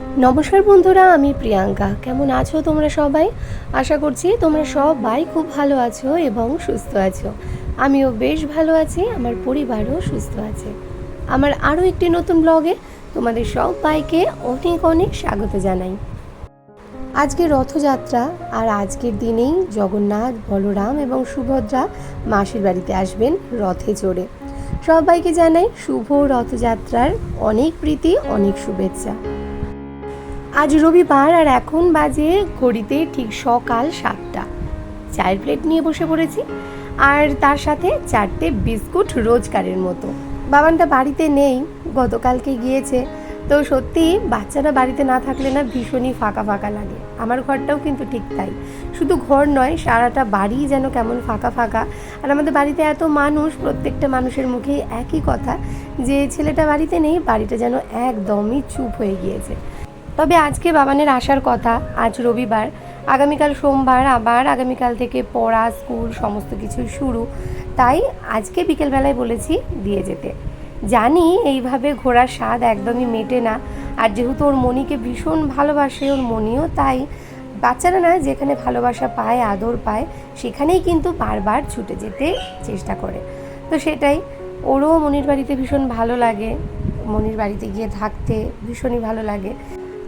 নমস্কার বন্ধুরা, আমি প্রিয়াঙ্কা। কেমন আছো তোমরা সবাই? আশা করছি তোমরা সবাই খুব ভালো আছো এবং সুস্থ আছো। আমিও বেশ ভালো আছি, আমার পরিবারও সুস্থ আছে। আমার আরও একটি নতুন ব্লগে তোমাদের সবাইকে অনেক অনেক স্বাগত জানাই। আজকে রথযাত্রা আর আজকের দিনেই জগন্নাথ, বলরাম এবং সুভদ্রা মাসির বাড়িতে আসবেন রথে চড়ে। সবাইকে জানাই শুভ রথযাত্রার অনেক প্রীতি, অনেক শুভেচ্ছা। আজ রবিবার আর এখন বাজে ঘড়িতে ঠিক সকাল সাতটা। চায়ের প্লেট নিয়ে বসে পড়েছি আর তার সাথে চারটে বিস্কুট রোজকারের মতো। বাবানটা বাড়িতে নেই, গতকালকে গিয়েছে। তো সত্যি বাচ্চারা বাড়িতে না থাকলে না ভীষণই ফাঁকা ফাঁকা লাগে। আমার ঘরটাও কিন্তু ঠিক তাই। শুধু ঘর নয়, সারাটা বাড়ি যেন কেমন ফাঁকা ফাঁকা। আর আমাদের বাড়িতে এত মানুষ, প্রত্যেকটা মানুষের মুখেই একই কথা যে ছেলেটা বাড়িতে নেই, বাড়িটা যেন একদমই চুপ হয়ে গিয়েছে। তবে আজকে বাবানের আসার কথা আজ রবিবার। আগামীকাল সোমবার, আবার আগামীকাল থেকে পড়া, স্কুল সমস্ত কিছুই শুরু। তাই আজকে বিকেলবেলায় বলেছি দিয়ে যেতে। জানি এইভাবে ঘোরার স্বাদ একদমই মেটে না, আর যেহেতু ওর মনিকে ভীষণ ভালোবাসে, ওর মনিও তাই। বাচ্চারা না যেখানে ভালোবাসা পায়, আদর পায়, সেখানেই কিন্তু বারবার ছুটে যেতে চেষ্টা করে। তো সেটাই, ওরও মনির বাড়িতে ভীষণ ভালো লাগে, মনির বাড়িতে গিয়ে থাকতে ভীষণই ভালো লাগে।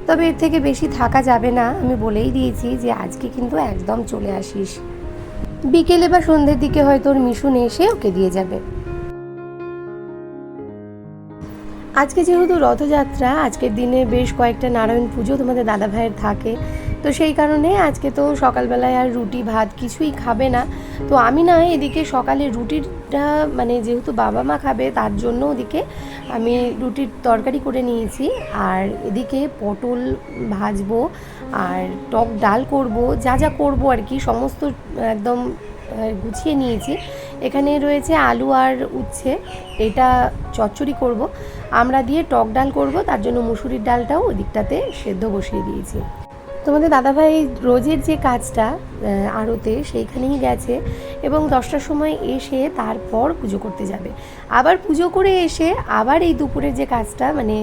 তবে এর থেকে বেশি থাকা যাবে না, আমি বলেই দিয়েছি যে আজকে কিন্তু একদম চলে আসিস। বিকেলে বা সন্ধ্যের দিকে হয়তো ওর মিশুন এসে ওকে দিয়ে যাবে। আজকে যেহেতু রথযাত্রা, আজকের দিনে বেশ কয়েকটা নারায়ণ পুজো তোমাদের দাদা ভাইয়ের থাকে। তো সেই কারণে আজকে তো সকালবেলায় আর রুটি, ভাত কিছুই খাবে না। তো আমি না এদিকে সকালে রুটিটা মানে যেহেতু বাবা মা খাবে, তার জন্য ওদিকে আমি রুটির তরকারি করে নিয়েছি। আর এদিকে পটল ভাজবো আর টক ডাল করব, যা যা করব আর কি, সমস্ত একদম গুছিয়ে নিয়েছি। এখানে রয়েছে আলু আর উচ্ছে, এটা চচ্চড়ি করব। আমরা দিয়ে টক ডাল করব, তার জন্য মুসুরির ডালটাও ওদিকটাতে সেদ্ধ বসিয়ে দিয়েছি। তোমাদের দাদাভাই রোজের যে কাজটা আড়তে সেইখানেই গেছে এবং দশটার সময় এসে তারপর পুজো করতে যাবে। আবার পুজো করে এসে আবার এই দুপুরের যে কাজটা মানে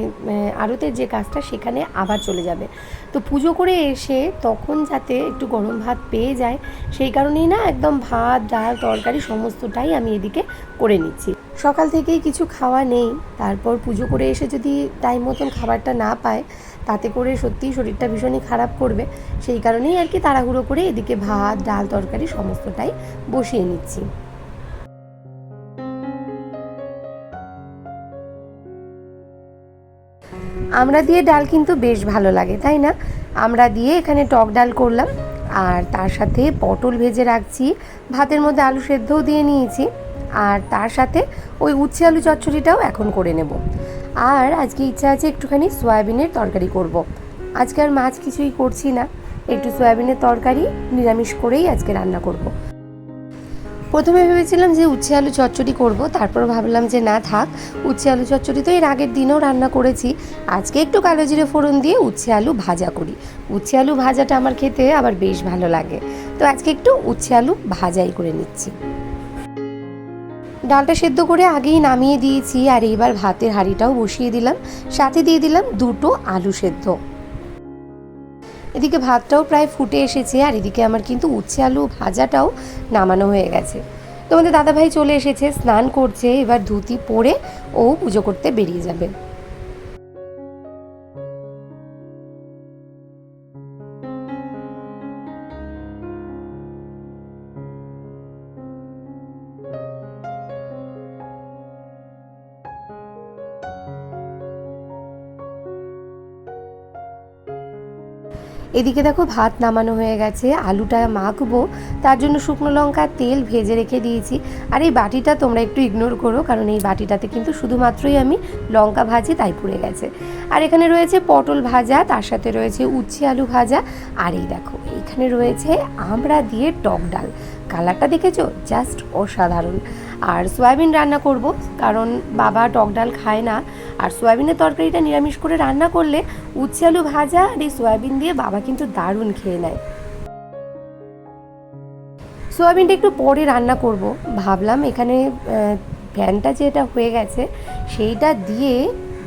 আড়তের যে কাজটা, সেখানে আবার চলে যাবে। তো পুজো করে এসে তখন যাতে একটু গরম ভাত পেয়ে যায়, সেই কারণেই না একদম ভাত, ডাল, তরকারি সমস্তটাই আমি এদিকে করে নিচ্ছি। সকাল থেকেই কিছু খাওয়া নেই, তারপর পুজো করে এসে যদি টাইম মতন খাবারটা না পায় তাতে করে সত্যিই শরীরটা ভীষণই খারাপ করবে। সেই কারণেই আর কি তাড়াহুড়ো করে এদিকে ভাত, ডাল, তরকারি সমস্তটাই বসিয়ে নিচ্ছি। আমরা দিয়ে ডাল কিন্তু বেশ ভালো লাগে, তাই না? আমরা দিয়ে এখানে টক ডাল করলাম আর তার সাথে পটল ভেজে রাখছি, ভাতের মধ্যে আলু সেদ্ধও দিয়ে নিয়েছি আর তার সাথে ওই উচ্ছে আলু চচ্চড়িটাও এখন করে নেব। আর আজকে ইচ্ছা আছে একটুখানি সয়াবিনের তরকারি করব। আজকে আর মাছ কিছুই করছি না। একটু সয়াবিনের তরকারি নিরামিষ করেই আজকে রান্না করব। প্রথমে ভেবেছিলাম যে উচ্ছে আলু চচ্চড়ি করব, তারপর ভাবলাম যে না থাক, উচ্ছে আলু চচ্চড়ি তো এর আগের দিনেও রান্না করেছি। আজকে একটু কালো জিরে ফোড়ন দিয়ে উচ্ছে আলু ভাজা করি। উচ্ছে আলু ভাজাটা আমার খেতে আবার বেশ ভালো লাগে। তো আজকে একটু উচ্ছে আলু ভাজাই করে নিচ্ছি। ডালটা সেদ্ধ করে আগেই নামিয়ে দিয়েছি আর এইবার ভাতের হাঁড়িটাও বসিয়ে দিলাম। সাথে দিয়ে দিলাম দুটো আলু সেদ্ধ। এদিকে ভাতটাও প্রায় ফুটে এসেছে আর এদিকে আমার কিন্তু উচ্ছে আলু ভাজাটাও নামানো হয়ে গেছে। তোমাদের দাদাভাই চলে এসেছে, স্নান করছে, এবার ধুতি পরে ও পুজো করতে বেরিয়ে যাবে। এদিকে দেখো ভাত নামানো হয়ে গেছে, আলুটা মাখবো। তার জন্য শুকনো লঙ্কা, তেল ভেজে রেখে দিয়েছি। আর এই বাটিটা তোমরা একটু ইগনোর করো, কারণ এই বাটিটাতে কিন্তু শুধুমাত্রই আমি লঙ্কা ভাজি, তাই পুড়ে গেছে। আর এখানে রয়েছে পটল ভাজা, তার সাথে রয়েছে উচ্ছে আলু ভাজা। আর এই দেখো এখানে রয়েছে আমড়া দিয়ে টক ডাল। কালারটা দেখেছ? জাস্ট অসাধারণ। আর সয়াবিন রান্না করব, কারণ বাবা টক ডাল খায় না। আর সয়াবিনের তরকারিটা নিরামিষ করে রান্না করলে উচ্ছে আলু ভাজা আর এই সয়াবিন দিয়ে বাবা কিন্তু দারুণ খেয়ে নেয়। সোয়াবিনটা একটু পরে রান্না করব। ভাবলাম এখানে ফ্যানটা যেটা হয়ে গেছে, সেইটা দিয়ে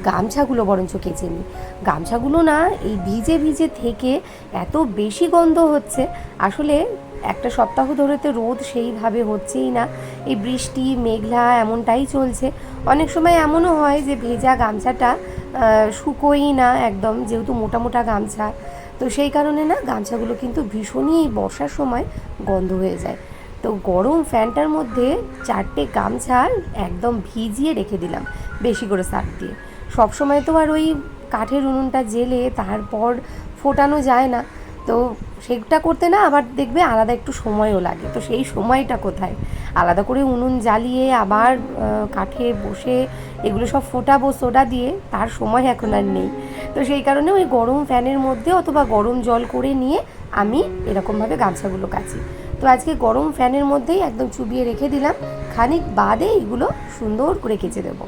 গামছাগুলো বরঞ্চ কেচে নিই। গামছাগুলো না, এই ভিজে ভিজে থেকে এত বেশি গন্ধ হচ্ছে। আসলে একটা সপ্তাহ ধরে তো রোদ সেইভাবে হচ্ছেই না। এই বৃষ্টি, মেঘলা এমনটাই চলছে। অনেক সময় এমনও হয় যে ভেজা গামছাটা শুকোই না একদম, যেহেতু মোটা মোটা গামছা। তো সেই কারণে না গামছাগুলো কিন্তু ভীষণই এই বর্ষার সময় গন্ধ হয়ে যায়। তো গরম ফ্যানটার মধ্যে চারটে গামছা একদম ভিজিয়ে রেখে দিলাম, বেশি করে সার দিয়ে। সব সময় তো আর ওই কাঠের উনুনটা জেলে তারপর ফোটানো যায় না। তো সেটা করতে না আবার দেখবে আলাদা একটু সময়ও লাগে। তো সেই সময়টা কোথায়? আলাদা করে উনুন জ্বালিয়ে আবার কাঠে বসে এগুলো সব ফোটাবো সোডা দিয়ে, তার সময় এখন আর নেই। তো সেই কারণে ওই গরম ফ্যানের মধ্যে অথবা গরম জল করে নিয়ে আমি এরকমভাবে গামছাগুলো কাচি। তো আজকে গরম ফ্যানের মধ্যেই একদম চুবিয়ে রেখে দিলাম। খানিক বাদে এগুলো সুন্দর করে কেচে দেবো।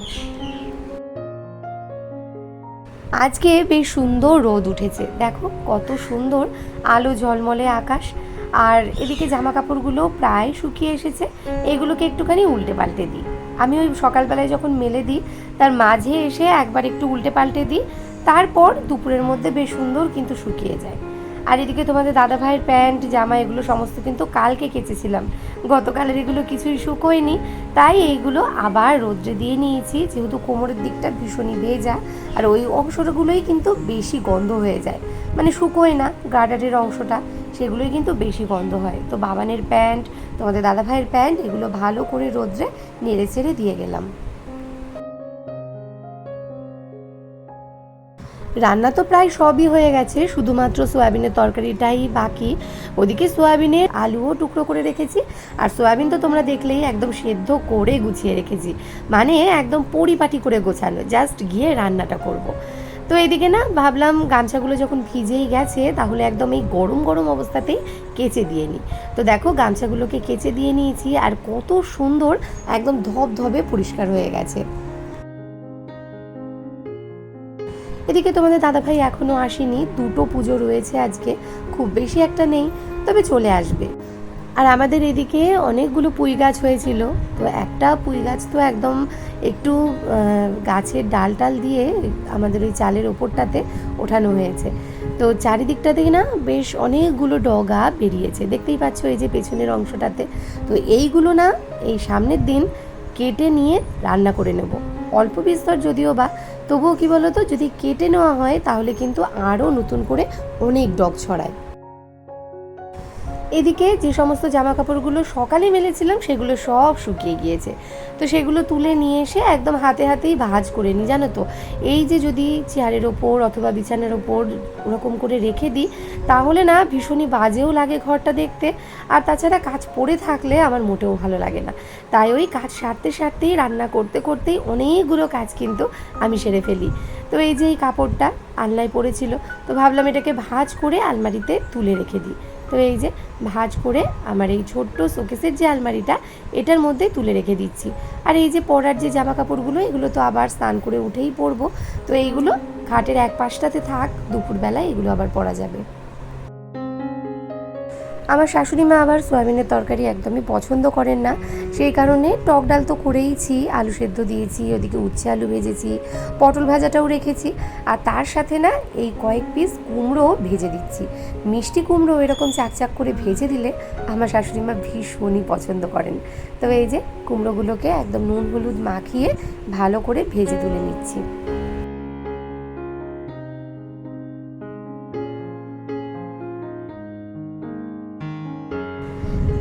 আজকে বেশ সুন্দর রোদ উঠেছে। দেখো, কত সুন্দর আলো ঝলমলে আকাশ। আর এদিকে জামা কাপড়গুলো প্রায় শুকিয়ে এসেছে। এগুলোকে একটুখানি উল্টে পাল্টে দিই। আমি ওই সকালবেলায় যখন মেলে দিই, তার মাঝে এসে একবার একটু উল্টে পাল্টে দিই। তারপর দুপুরের মধ্যে বেশ সুন্দর কিন্তু শুকিয়ে যায়। আর এদিকে তোমাদের দাদা ভাইয়ের প্যান্ট, জামা এগুলো সমস্ত কিন্তু কালকে কেচেছিলাম। গতকালের এগুলো কিছুই শুকোয়নি। তাই এইগুলো আবার রোদ্রে দিয়ে নিয়েছি, যেহেতু কোমরের দিকটা ভীষণই ভেজা, আর ওই অংশগুলোই কিন্তু বেশি গন্ধ হয়ে যায়। মানে শুকোয় না, গার্ডারের অংশটা, সেগুলোই কিন্তু বেশি গন্ধ হয়। তো বাবানের প্যান্ট, তোমাদের দাদা ভাইয়ের প্যান্ট, এগুলো ভালো করে রোদ্রে নেড়ে চেড়ে দিয়ে গেলাম। রান্না তো প্রায় সবই হয়ে গেছে, শুধুমাত্র সোয়াবিনের তরকারিটাই বাকি। ওদিকে সোয়াবিনের আলুও টুকরো করে রেখেছি, আর সোয়াবিন তো তোমরা দেখলেই একদম সেদ্ধ করে গুছিয়ে রেখেছি। মানে একদম পরিপাটি করে গোছানো জাস্ট গিয়ে রান্নাটা করব। তো এদিকে না, ভাবলাম গামছাগুলো যখন ভিজেই গেছে, তাহলে একদম এই গরম গরম অবস্থাতেই কেচে দিয়ে নিই। তো দেখো, গামছাগুলোকে কেচে দিয়ে নিয়েছি, আর কত সুন্দর একদম ধবধবে পরিষ্কার হয়ে গেছে। এদিকে তোমাদের দাদাভাই এখনও আসেনি, দুটো পুজো রয়েছে আজকে, খুব বেশি একটা নেই, তবে চলে আসবে। আর আমাদের এদিকে অনেকগুলো পুঁই গাছ হয়েছিল, তো একটা পুঁই গাছ তো একদম একটু গাছের ডাল টাল দিয়ে আমাদের ওই চালের ওপরটাতে ওঠানো হয়েছে। তো চারিদিকটা থেকে না বেশ অনেকগুলো ডগা বেরিয়েছে, দেখতেই পাচ্ছ এই যে পেছনের অংশটাতে। তো এইগুলো না এই সামনের দিন কেটে নিয়ে রান্না করে নেব। অল্প বিস্তর যদিও বা তবুও কি বলতো, যদি কেটে নেওয়া হয় তাহলে কিন্তু আরও নতুন করে অনেক ডগ ছড়ায়। এদিকে যে সমস্ত জামা কাপড়গুলো সকালে মেলেছিলাম, সেগুলো সব শুকিয়ে গিয়েছে। তো সেগুলো তুলে নিয়ে এসে একদম হাতে হাতেই ভাজ করে নিই, জানো তো? এই যে যদি চেয়ারের ওপর অথবা বিছানার ওপর ওরকম করে রেখে দিই, তাহলে না ভীষণই বাজেও লাগে ঘরটা দেখতে। আর তাছাড়া কাজ পড়ে থাকলে আমার মোটেও ভালো লাগে না। তাই ওই কাজ সারতে সারতেই, রান্না করতে করতেই অনেকগুলো কাজ কিন্তু আমি সেরে ফেলি। তো এই যে এই কাপড়টা আলনায় পড়েছিল, তো ভাবলাম এটাকে ভাজ করে আলমারিতে তুলে রেখে দিই। তো এই যে ভাঁজ করে আমার এই ছোট্ট শোকেসের যে আলমারিটা, এটার মধ্যেই তুলে রেখে দিচ্ছি। আর এই যে পরার যে জামা কাপড়গুলো এগুলো তো আবার স্নান করে উঠেই পরবো। তো এইগুলো খাটের এক পাশটাতে থাক, দুপুরবেলায় এগুলো আবার পরা যাবে। আমার শাশুড়ি মা আবার সয়াবিনের তরকারি একদমই পছন্দ করেন না। সেই কারণে টক ডাল তো করেইছি, আলু সেদ্ধ দিয়েছি, ওদিকে উচ্ছে আলু ভেজেছি, পটল ভাজাটাও রেখেছি, আর তার সাথে না এই কয়েক পিস কুমড়ো ভেজে দিচ্ছি। মিষ্টি কুমড়ো এরকম চাকচাক করে ভেজে দিলে আমার শাশুড়ি মা ভীষণই পছন্দ করেন। তো এই যে কুমড়োগুলোকে একদম নুন হলুদ মাখিয়ে ভালো করে ভেজে তুলে নিচ্ছি।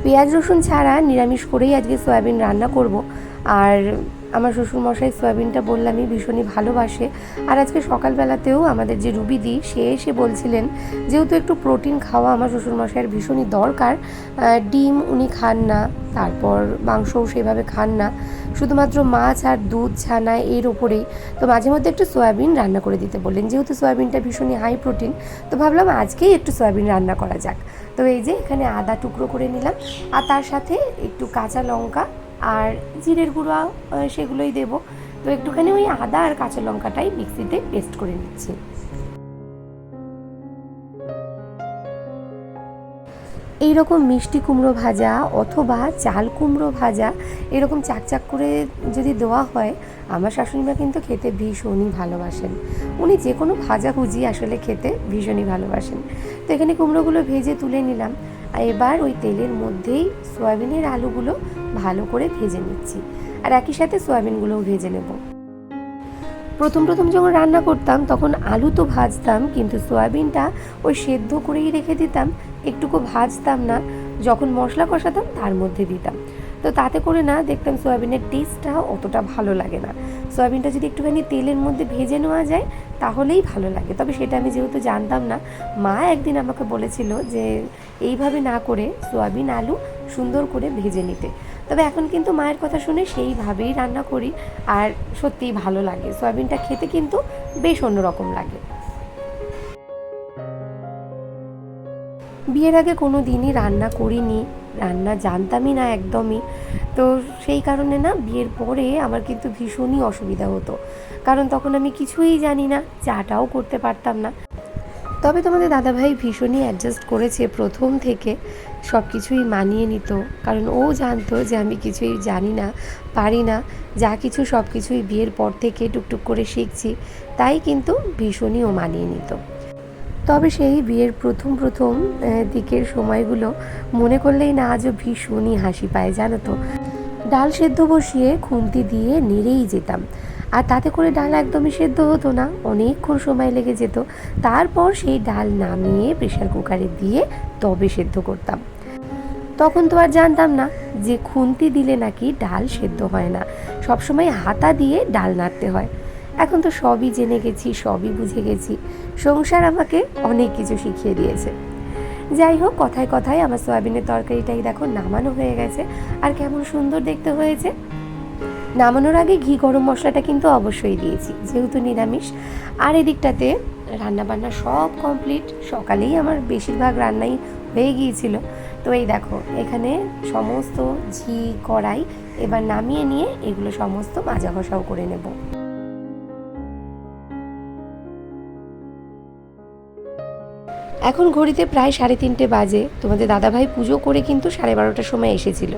পেঁয়াজ রসুন ছাড়া নিরামিষ করেই আজকে সয়াবিন রান্না করব। আর আমার শ্বশুরমশাই সয়াবিনটা বললামই, ভীষণই ভালোবাসে। আর আজকে সকালবেলাতেও আমাদের যে রুবিদি সে এসে বলছিলেন, যেহেতু একটু প্রোটিন খাওয়া আমার শ্বশুরমশাইয়ের ভীষণই দরকার ডিম উনি খান না, তারপর মাংসও সেভাবে খান না শুধুমাত্র মাছ আর দুধ, ছানা এর ওপরেই তো মাঝে মধ্যে একটু সয়াবিন রান্না করে দিতে বললেন। যেহেতু সয়াবিনটা ভীষণই হাই প্রোটিন তো ভাবলাম আজকেই একটু সয়াবিন রান্না করা যাক। তো এই যে এখানে আদা টুকরো করে নিলাম। আর তার সাথে একটু কাঁচা লঙ্কা আর জিরের গুঁড়ো সেগুলোই দেবো। তো একটুখানি ওই আদা আর কাঁচা লঙ্কাটাই মিক্সিতে পেস্ট করে নিচ্ছি। এই রকম মিষ্টি কুমড়ো ভাজা অথবা চাল কুমড়ো ভাজা এরকম চাকচাক করে যদি দেওয়া হয়, আমার শাশুড়িমা কিন্তু খেতে ভীষণই ভালোবাসেন। উনি যে কোনো ভাজাভুজি আসলে খেতে ভীষণই ভালোবাসেন। তো এখানে কুমড়োগুলো ভেজে তুলে নিলাম। আর এবার ওই তেলের মধ্যেই সয়াবিনের আলুগুলো ভালো করে ভেজে নিচ্ছি। আর একই সাথে সয়াবিনগুলোও ভেজে নেব। প্রথম প্রথম যখন রান্না করতাম, তখন আলু তো ভাজতাম, কিন্তু সয়াবিনটা ওই সেদ্ধ করেই রেখে দিতাম। একটুকু ভাজতাম না, যখন মশলা কষাতাম তার মধ্যে দিতাম। তো তাতে করে না দেখতাম সয়াবিনের টেস্টটা অতটা ভালো লাগে না। সয়াবিনটা যদি একটুখানি তেলের মধ্যে ভেজে নেওয়া যায়, তাহলেই ভালো লাগে। তবে সেটা আমি যেহেতু জানতাম না, মা একদিন আমাকে বলেছিল যে, এইভাবে না করে সয়াবিন, আলু সুন্দর করে ভেজে নিতে। তবে এখন কিন্তু মায়ের কথা শুনে সেইভাবেই রান্না করি আর সত্যিই ভালো লাগে। সয়াবিনটা খেতে কিন্তু বেশ অন্যরকম লাগে। বিয়ের আগে কোনো দিনই রান্না করিনি, রান্না জানতামই না একদমই। তো সেই কারণে না বিয়ের পরে আমার কিন্তু ভীষণই অসুবিধা হতো। কারণ তখন আমি কিছুই জানি না, চাটাও করতে পারতাম না। তবে তোমাদের দাদাভাই ভীষণই অ্যাডজাস্ট করেছে প্রথম থেকে। সব কিছুই মানিয়ে নিত। কারণ ও জানতো যে আমি কিছুই জানি না, পারি না, যা কিছু সব কিছুই বিয়ের পর থেকে টুকটুক করে শিখছি, তাই কিন্তু ভীষণই ও মানিয়ে নিত। তবে সেই বিয়ের প্রথম প্রথম দিকের সময়গুলো মনে করলেই না আজও ভীষণই হাসি পায়, জানো তো। ডাল সেদ্ধ বসিয়ে খুন্তি দিয়ে নেড়েই যেতাম। আর তাতে করে ডাল একদমই সেদ্ধ হতো না, অনেকক্ষণ সময় লেগে যেত। তারপর সেই ডাল নামিয়ে প্রেশার কুকারে দিয়ে তবে সেদ্ধ করতাম। তখন তো আর জানতাম না যে খুন্তি দিলে নাকি ডাল সেদ্ধ হয় না। সবসময় হাতা দিয়ে ডাল নাড়তে হয়। এখন তো সবই জেনে গেছি, সবই বুঝে গেছি। সংসার আমাকে অনেক কিছু শিখিয়ে দিয়েছে। যাই হোক, কথায় কথায় আমার সয়াবিনের তরকারিটাই দেখো নামানো হয়ে গেছে। আর কেমন সুন্দর দেখতে হয়েছে। নামানোর আগে ঘি গরম মশলাটা কিন্তু অবশ্যই দিয়েছি, যেহেতু নিরামিষ। আর এদিকটাতে রান্নাবান্না সব কমপ্লিট সকালেই আমার বেশিরভাগ রান্নাই হয়ে গিয়েছিল। তো এই দেখো, এখানে সমস্ত ঝি কড়াই এবার নামিয়ে নিয়ে এগুলো সমস্ত মাজা ঘষাও করে নেব। এখন ঘড়িতে প্রায় সাড়ে তিনটে বাজে। তোমাদের দাদাভাই পুজো করে কিন্তু সাড়ে বারোটার সময় এসেছিল।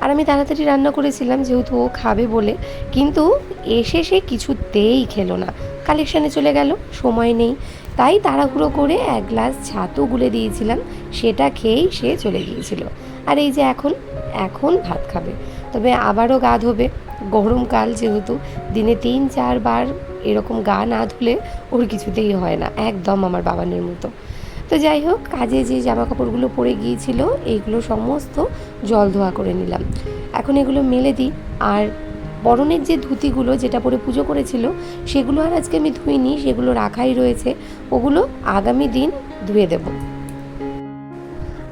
আর আমি তাড়াতাড়ি রান্না করেছিলাম, যেহেতু ও খাবে বলে। কিন্তু এসে সে কিছুতেই খেলো না। কালেকশানে চলে গেল, সময় নেই। তাই তাড়াহুড়ো করে এক গ্লাস ছাতু গুলে দিয়েছিলাম, সেটা খেয়েই সে চলে গিয়েছিল। আর এই যে এখন এখন ভাত খাবে। তবে আবারও গা ধোবে। গরমকাল যেহেতু, দিনে তিন চারবার এরকম গা না ধুলে ওর কিছুতেই হয় না। একদম আমার বাবানের মতো। তো যাই হোক, কাজে যে জামা কাপড়গুলো পরে গিয়েছিল এইগুলো সমস্ত জল ধোয়া করে নিলাম। এখন এগুলো মেলে দিই। আর বরণের যে ধুতিগুলো যেটা পরে পুজো করেছিল, সেগুলো আর আজকে আমি ধুইনি, সেগুলো রাখাই রয়েছে। ওগুলো আগামী দিন ধুয়ে দেব।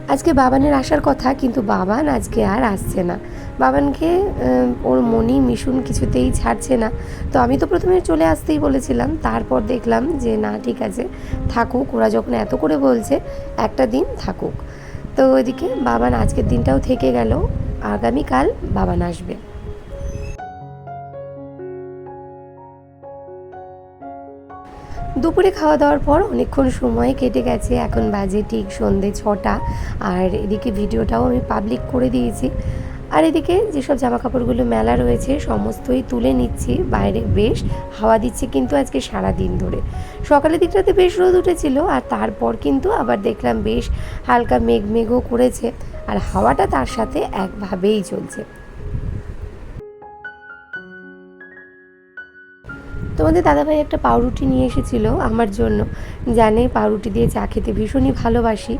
আজকে বাবানের আসার কথা, কিন্তু বাবান আজকে আর আসছে না। বাবানকে ওর মনি মিশুন কিছুতেই ছাড়ছে না। তো আমি তো প্রথমে চলে আসতেই বলেছিলাম, তারপর দেখলাম যে না, ঠিক আছে, থাকুক, ওরা যখন এত করে বলছে, একটা দিন থাকুক। তো ওইদিকে বাবান আজকের দিনটাও থেকে গেল, আগামীকাল বাবান আসবে। দুপুরে খাওয়া দাওয়ার পর অনেকক্ষণ সময় কেটে গেছে, এখন বাজে ঠিক সন্ধে ছটা। আর এদিকে ভিডিওটাও আমি পাবলিক করে দিয়েছি। আর এদিকে যেসব জামা কাপড়গুলো মেলা রয়েছে, সমস্তই তুলে নিচ্ছি বাইরে। বেশ, হাওয়া দিচ্ছে কিন্তু আজকে সারা দিন ধরে। সকালের দিকটাতে বেশ রোদ উঠেছিল আর তারপর কিন্তু আবার দেখলাম বেশ হালকা মেঘ মেঘও করেছে আর হাওয়াটা তার সাথে একভাবেই চলছে। তোমাদের দাদাভাই একটা পাউরুটি নিয়ে এসেছিল আমার জন্য। জানে পাউরুটি দিয়ে চা খেতে ভীষণই ভালোবাসি।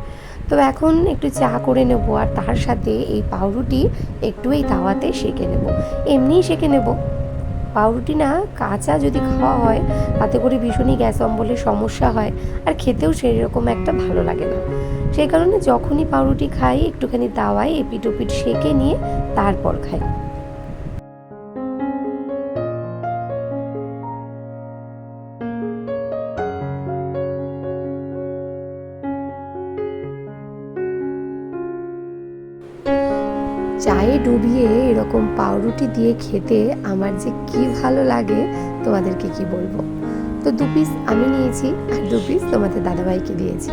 তো এখন একটু চা করে নেব আর তার সাথে এই পাউরুটি একটু এই তাওয়াতে সেঁকে নেব। এমনিই সেঁকে নেব। পাউরুটি না কাঁচা যদি খাওয়া হয়, তাতে করে ভীষণই গ্যাস অম্বলের সমস্যা হয় আর খেতেও সেই রকম একটা ভালো লাগে না। সেই কারণে যখনই পাউরুটি খাই, একটুখানি দাওয়ায় এপিট ওপিট সেঁকে নিয়ে তারপর খাই। চায়ে ডুবিয়ে এরকম পাউরুটি দিয়ে খেতে আমার যে কি ভালো লাগে, তোমাদেরকে কি বলব? তো দু পিস আমি নিয়েছি আর দু পিস তোমাদের দাদাভাইকে দিয়েছি।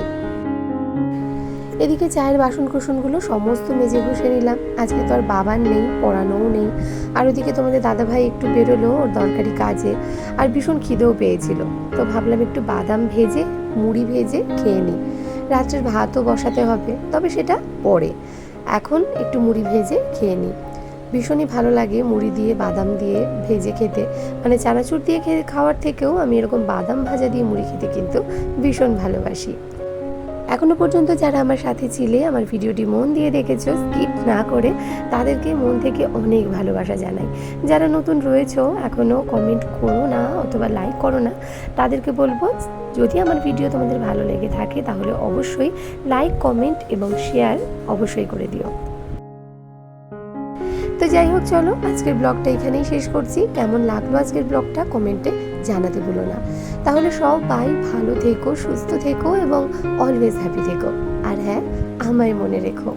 এদিকে চায়ের বাসন কোসনগুলো সমস্ত মেজে ঘষে নিলাম। আজকে তো আর বাবার নেই, পড়ানোও নেই। আর ওদিকে তোমাদের দাদাভাই একটু বেরোলো ওর দরকারি কাজে। আর ভীষণ খিদেও পেয়েছিল। তো ভাবলাম একটু বাদাম ভেজে, মুড়ি ভেজে খেয়ে নিই। রাত্রের ভাতও বসাতে হবে, তবে সেটা পরে। এখন একটু মুড়ি ভেজে খেয়ে নিই। ভীষণই ভালো লাগে মুড়ি দিয়ে, বাদাম দিয়ে ভেজে খেতে। মানে চানাচুর দিয়ে খেয়ে খাওয়ার থেকেও আমি এরকম বাদাম ভাজা দিয়ে মুড়ি খেতে কিন্তু ভীষণ ভালোবাসি। এখনও পর্যন্ত যারা আমার সাথে ছিলে, আমার ভিডিওটি মন দিয়ে দেখেছ স্কিপ না করে তাদেরকে মন থেকে অনেক ভালোবাসা জানাই। যারা নতুন রয়েছো এখনও কমেন্ট করো না অথবা লাইক করো না, তাদেরকে বলব, যদি আমার ভিডিও তোমাদের ভালো লেগে থাকে, তাহলে অবশ্যই লাইক কমেন্ট এবং শেয়ার অবশ্যই করে দিও। তো যাই হোক, চলো, আজকের ব্লগটা এখানেই শেষ করছি। কেমন লাগল আজকের ব্লগটা কমেন্টে জানাতে ভুলো না। তাহলে সবাই ভালো থেকো, সুস্থ থেকো এবং অলওয়েজ হ্যাপি থেকো। আর হ্যাঁ আমায় মনে রেখো।